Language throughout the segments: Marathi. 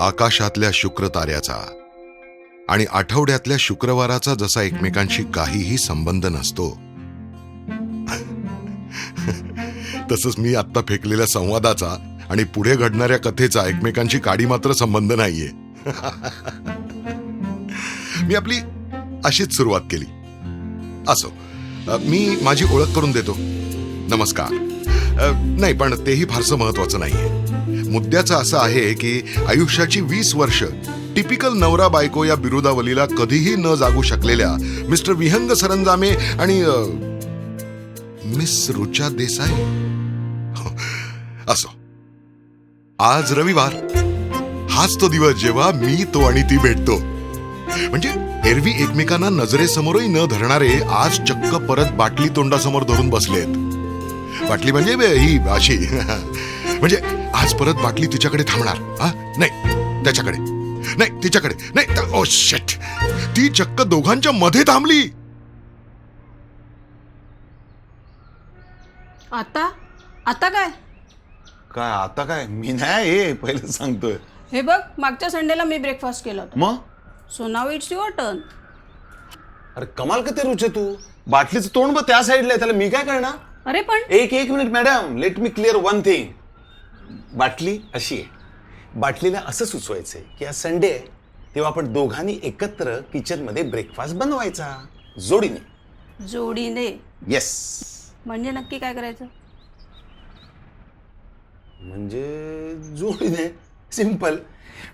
आकाशातल्या शुक्र ताऱ्याचा आणि आठवड्यातल्या शुक्रवाराचा जसा एकमेकांशी काहीही संबंध नसतो. तसंच मी आत्ता फेकलेल्या संवादाचा आणि पुढे घडणाऱ्या कथेचा एकमेकांशी काडी मात्र संबंध नाहीये. मी आपली अशीच सुरुवात केली. असो मी माझी ओळख करून देतो. नमस्कार. नाही पण तेही फारसं महत्वाचं नाहीये. मुद्द्याचं असं आहे की आयुष्याची वीस वर्ष टिपिकल नवरा बायको या बिरुदावलीला कधीही न जागू शकलेल्या मिस्टर विहंग सरंजामे आणि मिस रुचा देसाई. असो. आज रविवार. हाच तो दिवस जेव्हा मी तो आणि ती भेटतो. म्हणजे एरवी एकमेकांना नजरेसमोरही न धरणारे आज चक्क परत बाटली तोंडासमोर धरून बसलेत. बाटली म्हणजे ही अशी. म्हणजे आज परत बाटली तिच्याकडे थांबणार. हा? नाही त्याच्याकडे. नाही तिच्याकडे. नाही ओ शेट ती चक्क दोघांच्या मध्ये थांबली. आता? आता काय? काय आता काय? मी नाही हे पहिलं सांगतोय. हे बघ मागच्या संडेला मी ब्रेकफास्ट केला होता. मग? So now it's your turn अरे कमाल का ते रुचे तू. बाटलीचं तोंड बघ त्या साईडला आहे. त्याला मी काय करणार? अरे पण एक एक minute madam let me clear one thing बाटली अशी आहे. बाटलीला असं सुचवायचंय की आज संडे आहे तेव्हा आपण दोघांनी एकत्र किचनमध्ये ब्रेकफास्ट बनवायचा. जोडीने. जोडीने? येस म्हणजे नक्की काय करायचं? म्हणजे जोडीने. सिंपल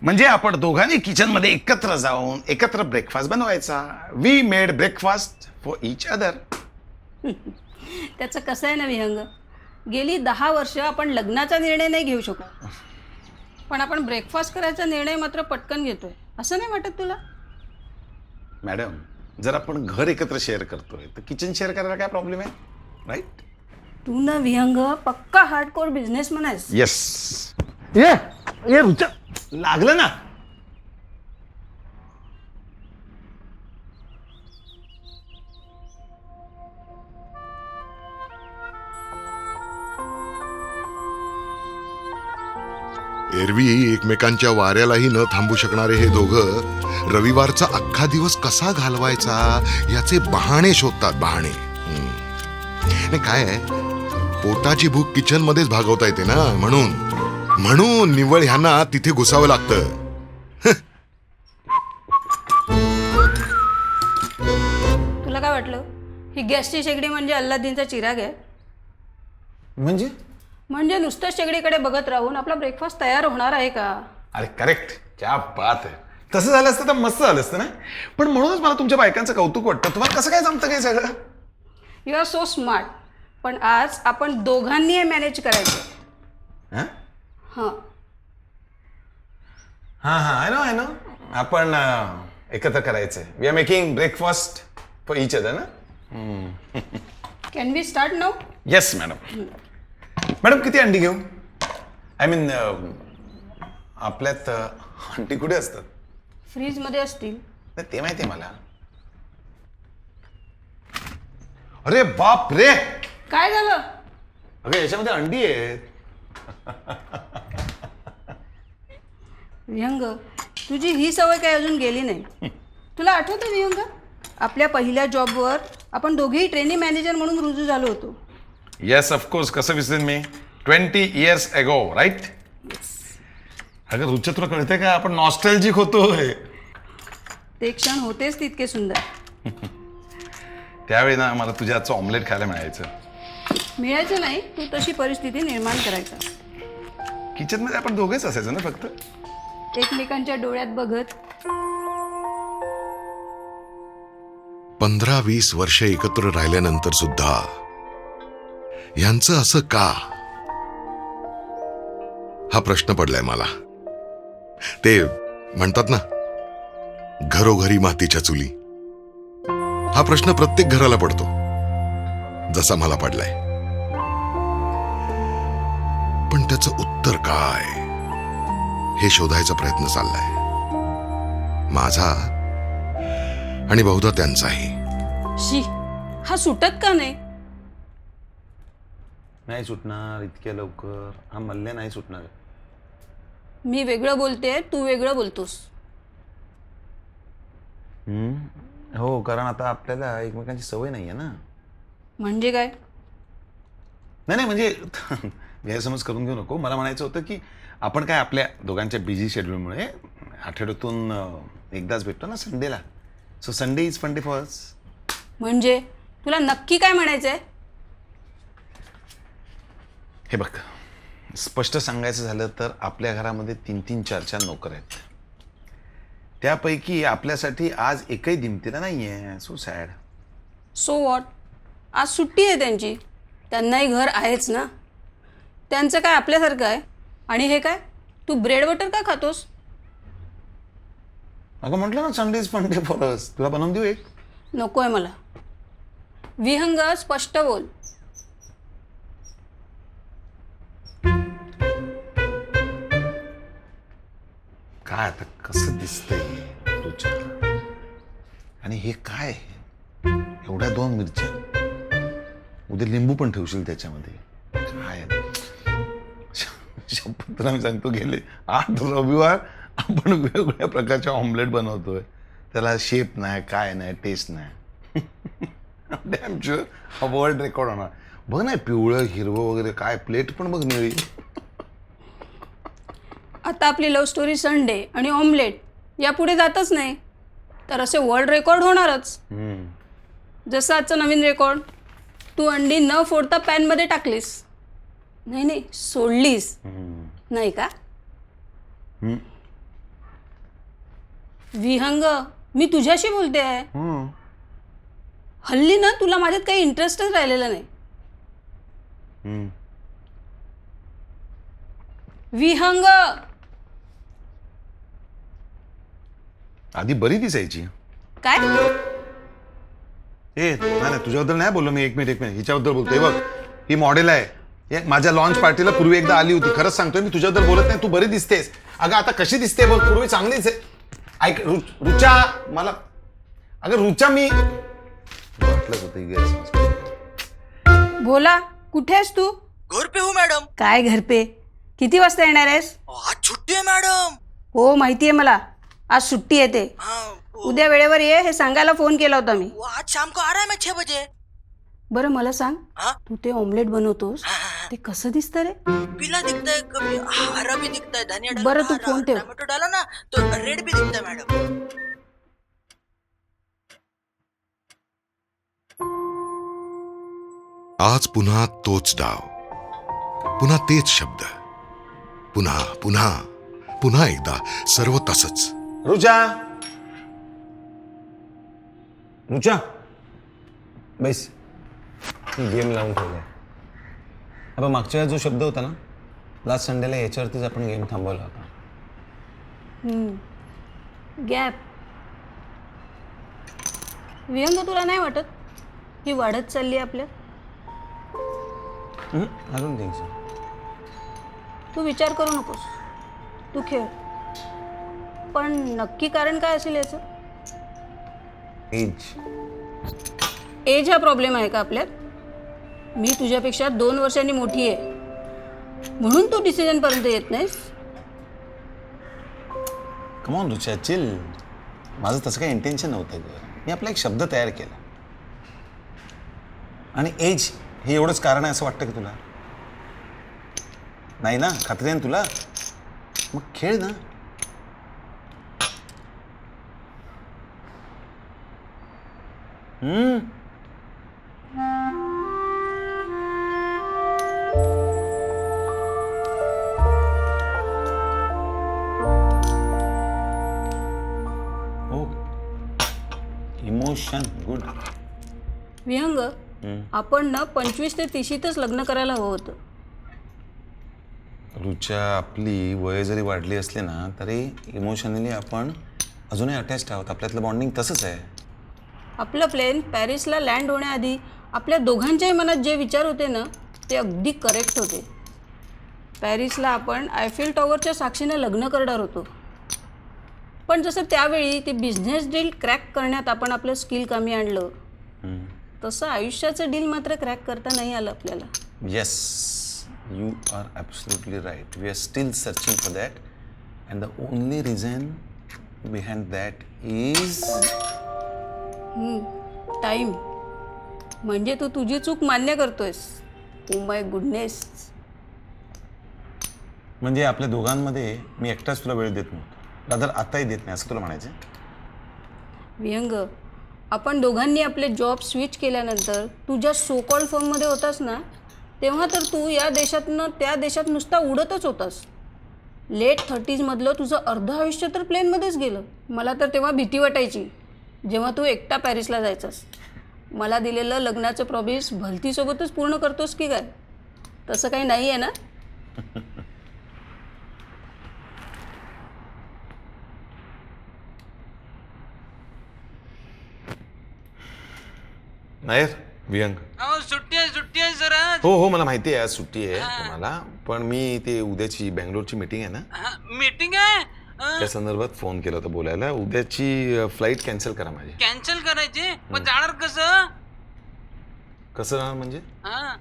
म्हणजे आपण दोघांनी किचनमध्ये एकत्र जाऊन एकत्र ब्रेकफास्ट बनवायचा. We made breakfast for each other त्याचं कसं आहे ना विहंग? गेली दहा वर्ष आपण लग्नाचा निर्णय नाही घेऊ शकत. पण आपण ब्रेकफास्ट करायचा निर्णय मात्र पटकन घेतोय. असं नाही वाटत तुला? मॅडम जर आपण घर एकत्र शेअर करतोय तर किचन शेअर करायला काय प्रॉब्लेम आहे? राईट तू ना विहंग पक्का हार्डकोर बिझनेस म्हणायस. येस ये ये रुचा. लागलं ना? एरवी एकमेकांच्या वाऱ्यालाही न थांबू शकणारे हे दोघं रविवारचा अख्खा दिवस कसा घालवायचा याचे बहाणे शोधतात बहाणे. नाही काय पोटाची भूक किचन मध्येच भागवता येते ना? म्हणून. म्हणून निव्वळ ह्यांना तिथे घुसावं लागतं. तुला काय वाटलं? ही गॅसची शेगडी म्हणजे अल्लादीनचा चिराग आहे? म्हणजे? म्हणजे नुसतं शेगडीकडे बघत राहून आपला ब्रेकफास्ट तयार होणार आहे का? अरे करेक्ट क्या बात आहे. तसं झालं असतं तर मस्त झालं असतं ना? पण म्हणूनच मला तुमच्या बायकांचं कौतुक वाटतं. तुम्हाला कसं काय जमतं काय सगळं? यू आर सो स्मार्ट पण आज आपण दोघांनी हे मॅनेज करायचं. हां? हां. हां हां. आय नो आय नो आपण अं, एकत्र करायचंय. We are making breakfast for each other ना? Can we start now yes madam madam किती अंडी घेऊ? आय मीन आपल्यात अंडी कुठे असतात? फ्रीजमध्ये असतील. नाही ते माहिती आहे मला. अरे बाप रे! काय झालं? अगं याच्यामध्ये अंडी आहेत. विहंग तुझी ही सवय काही अजून गेली नाही. तुला आठवतं विहंग? आपल्या पहिल्या जॉबवर आपण दोघेही ट्रेनिंग मॅनेजर म्हणून रुजू झालो होतो. येस ऑफकोर्स कसं विसरेन मी? ट्वेंटी इयर्स एगो राईट अगं रुच्या तुला कळतंय का? आपण नॉस्टॅल्जिक होतोय. ते क्षण होतेच तितके सुंदर. त्यावेळी ना मला तुझ्या हातचं ऑमलेट खायला मिळायचं. मिळायचं नाही तू तशी परिस्थिती निर्माण करायचा. किचनमध्ये आपण दोघेच असायचं ना फक्त? एकमेकांच्या डोळ्यात बघत. पंधरा वीस वर्ष एकत्र राहिल्यानंतर सुद्धा यांचं असं का? हा प्रश्न पडलाय मला. ते म्हणतात ना घरोघरी मातीच्या चुली. हा प्रश्न प्रत्येक घराला पडतो जसा मला पडलाय. पण त्याचं उत्तर काय? हे शोधायचा प्रयत्न चाललाय. माझा आणि बहुधा त्यांचाही. शी हा सुटत का नाही? नाही सुटणार इतक्या लवकर. हा मल्ले नाही सुटणार. मी वेगळं बोलते तू वेगळं बोलतोस. हो कारण आता आपल्याला एकमेकांची सवय नाही आहे ना. म्हणजे काय? नाही नाही म्हणजे गैरसमज करून घेऊ नको. मला म्हणायचं होतं की आपण काय आपल्या दोघांच्या बिझी शेड्यूलमुळे आठवड्यातून अं, एकदाच भेटतो ना संडेला. So Sunday is funday for us म्हणजे? तुला नक्की काय म्हणायचं आहे हे बघ स्पष्ट सांगायचं झालं तर आपल्या घरामध्ये तीन तीन चार चार नोकर आहेत. त्यापैकी आपल्यासाठी आज एकही दिमतीला नाही आहे सो सॅड सो वॉट आज सुट्टी आहे त्यांची. त्यांनाही घर आहेच ना? त्यांचं काय आपल्यासारखं आहे? आणि हे काय? तू ब्रेड बटर का खातोस? अगं म्हटलं ना Sunday is funday for us तुला बनवून देऊ एक? नको आहे मला. विहंग स्पष्ट बोल. काय आता कसं दिसतंय तुझ्या आणि हे काय एवढ्या दोन मिरच्या. उद्या लिंबू पण ठेवशील त्याच्यामध्ये. काय आहे? शपथ मी सांगतो गेले आठ रविवार आपण वेगवेगळ्या प्रकारच्या ऑमलेट बनवतोय. त्याला शेप नाही काय नाही टेस्ट नाही. डॅम शुअर हा वर्ल्ड रेकॉर्ड होणार. बघ नाही पिवळं हिरवं वगैरे काय प्लेट पण बघ निळी. आता आपली लव्ह स्टोरी संडे आणि ऑमलेट यापुढे जातच नाही तर असे वर्ल्ड रेकॉर्ड होणारच. जसं आजचं नवीन रेकॉर्ड तू अंडी न फोडता पॅनमध्ये टाकलीस नाही नाही सोडलीस. नाही का. विहंग मी तुझ्याशी बोलते आहे. हल्ली ना तुला माझ्यात काही इंटरेस्टच राहिलेला नाही. विहंग आधी बरी दिसायची. काय? ए नाही नाही तुझ्याबद्दल नाही बोललो मी. एक मिनिट एक मिनिट. हिच्याबद्दल बोलतोय बघ ही मॉडेल आहे. हे माझ्या लॉन्च पार्टीला पूर्वी एकदा आली होती. खरंच सांगतोय मी तुझ्याबद्दल बोलत नाही. तू बरी दिसतेस. अगं आता कशी दिसते बघ? पूर्वी चांगलीच आहे. ऐक रु- रुचा मला अगं रुचा मी वाटलंच होतं ही गैरसमज करते. बोला कुठे आहेस तू? घर पे हूँ मैडम काय घरपे किती वाजता येणार आहेस? आज छुट्टी है मैडम हो माहिती आहे मला. आज सुट्टी येते हाँ वो, उद्या वेळेवर ये हे सांगायला फोन केला होता मी. वो आज शाम को आ रहा है मैं छह बजे? बरं मला सांग. हाँ? तू ते ऑमलेट बनवतोस ते कसं दिसतं रे? पीला दिखता है कभी हरा भी दिखता है धनिया डालो बरं, ना, तू हरा, फोन ठेव. टमाटो डालो ना तो रेड भी दिखता है मैडम आज पुन्हा तोच डाव. पुन्हा तेच शब्द. पुन्हा पुन्हा पुन्हा एकदा सर्व तसंच. रुचा. रुचा. बैस. गेम लावून ठेवलाय. आपण मागच्या वेळेस जो शब्द होता ना लास्ट संडेला याच्यावरतीच आपण गेम थांबवला होता. गॅप. विहंग तुला नाही वाटत? ही वाढत चालली आपल्या? आय डोंट थिंक सो तू विचार करू नकोस. तू खेळ. पण नक्की कारण काय असेल याचं? एज एज हा प्रॉब्लेम आहे का आपल्यात? मी तुझ्यापेक्षा दोन वर्षांनी मोठी आहे. म्हणून तू डिसिजनपर्यंत येत नाहीस. कमॉन रुचा चिल माझं तसं काही इंटेन्शन नव्हतं ग. मी आपला एक शब्द तयार केला. आणि एज हे एवढंच कारण आहे असं वाटतं की तुला? नाही ना? खात्री आहे ना तुला? मग खेळ ना. हम्म. इमोशन गुड विहंग आपण ना पंचवीस ते तिशीतच लग्न करायला हवं होतं. रुचा आपली वय जरी वाढली असली ना तरी इमोशनली आपण अजूनही अटॅच आहोत. आपल्यातलं बॉन्डिंग तसंच आहे. आपलं प्लेन पॅरिसला लँड होण्याआधी आपल्या दोघांच्याही मनात जे विचार होते ना ते अगदी करेक्ट होते. पॅरिसला आपण आयफेल टॉवरच्या साक्षीने लग्न करणार होतो. पण जसं त्यावेळी ते बिझनेस डील क्रॅक करण्यात आपण आपलं स्किल कमी आणलं तसं आयुष्याचं डील मात्र क्रॅक करता नाही आलं आपल्याला. Yes you are absolutely right we are still searching for that and the only reason behind that is time म्हणजे तू तुझी चूक मान्य करतोयस. Oh my goodness. म्हणजे आपल्या दोघांमध्ये मी एकटाच तुला वेळ देत नव्हतो. रादर आताही देत नाही असं तुला म्हणायचं विहंग आपण दोघांनी आपले जॉब स्विच केल्यानंतर तू ज्या सोकॉल फॉर्ममध्ये होतास ना तेव्हा तर तू या देशातनं त्या देशात नुसता उडतच होतास. लेट थर्टीजमधलं तुझं अर्ध आयुष्य तर प्लेनमध्येच गेलं. मला तर तेव्हा भीती वाटायची. जेव्हा तू एकटा पॅरिसला जायचास मला दिलेलं लग्नाचं प्रॉमिस भलतीसोबतच पूर्ण करतोस की काय? तसं काही नाही आहे ना? नायर वियंग अहो सुट्टी आहे सुट्टी आहे सर आज हो हो मला माहिती आहे आज सुट्टी आहे तुम्हाला पण मी ते उद्याची बँगलोरची मीटिंग आहे ना? मीटिंग आहे? त्या संदर्भात फोन केला होता बोलायला. उद्याची फ्लाईट कॅन्सल करा माझी. कॅन्सल करायची? मग जाणार कसं? कसं राहणार म्हणजे? हा.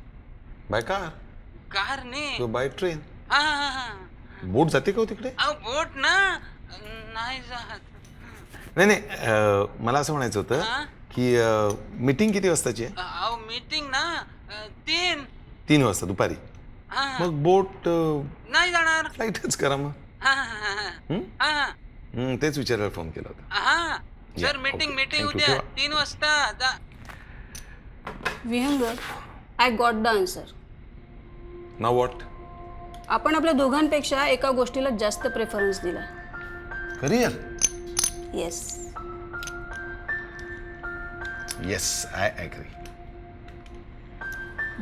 Bye car. कार नाही किंवा बाय ट्रेन हा हा हा बोट जाते का हो तिकडे? अहो बोट ना. नाही जात. नाही नाही अं, मला असं म्हणायचं होतं हा? की मीटिंग किती वाजताची आहे? अहो मीटिंग ना अ, तीन. तीन वाजता दुपारी. हा. मग बोट नाही जाणार. फ्लाईटच करा मग. हा हा हा हा. हं? हा हं, तेच विचारायला फोन केला होता. हा sir meeting okay. Meeting Thank you. उद्या. ठेवा. तीन वाजता जा. Vihang I got the answer ना वॉट आपण आपल्या दोघांपेक्षा एका गोष्टीला जास्त प्रेफरन्स दिला. Career yes yes I agree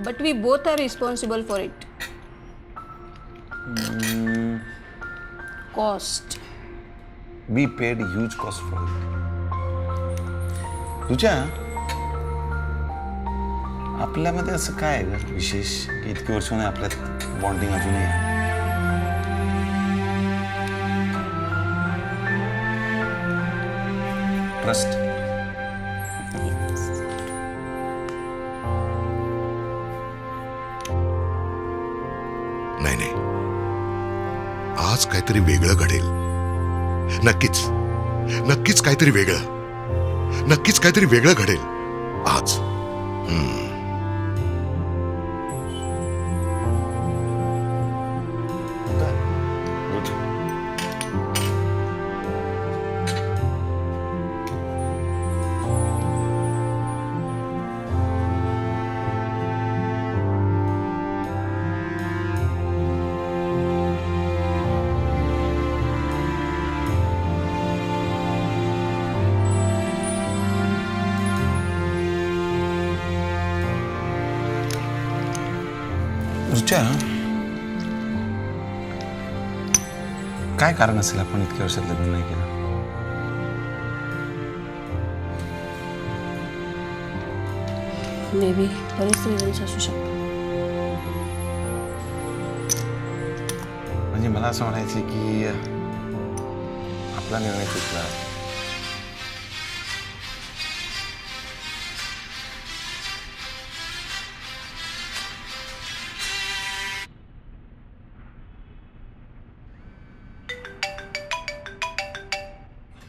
but we both are responsible for it cost we paid huge cost for it तुझ्या आपल्यामध्ये असं काय आहे ग? विशेष की इतकी वर्ष नाही आपल्यात बॉन्डिंग अजूनही आहे? ट्रस्ट आज काहीतरी वेगळं घडेल. नक्कीच. नक्कीच काहीतरी वेगळं. नक्कीच काहीतरी वेगळं घडेल. आज. रुचा काय कारण असेल आपण इतक्या वर्षात लग्न नाही केलं? मे बी बरेच रिझन्स असू शकतात. म्हणजे मला असं म्हणायचं की आपला निर्णय चुकला.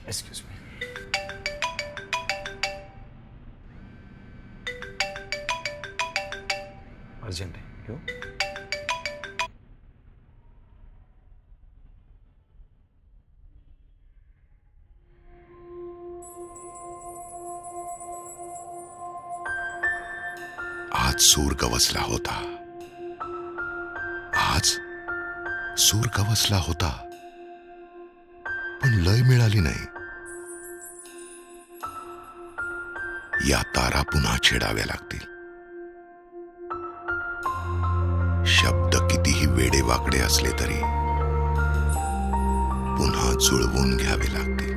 Excuse me. अर्जंट आहे आज सूर गवसला होता। आज सूर गवसला होता। पण लय मिळाली नाही। या तारा पुन्हा छेडाव्या लागतील. शब्द कितीही वेडे वाकडे असले तरी पुन्हा जुळवून घ्यावे लागतील.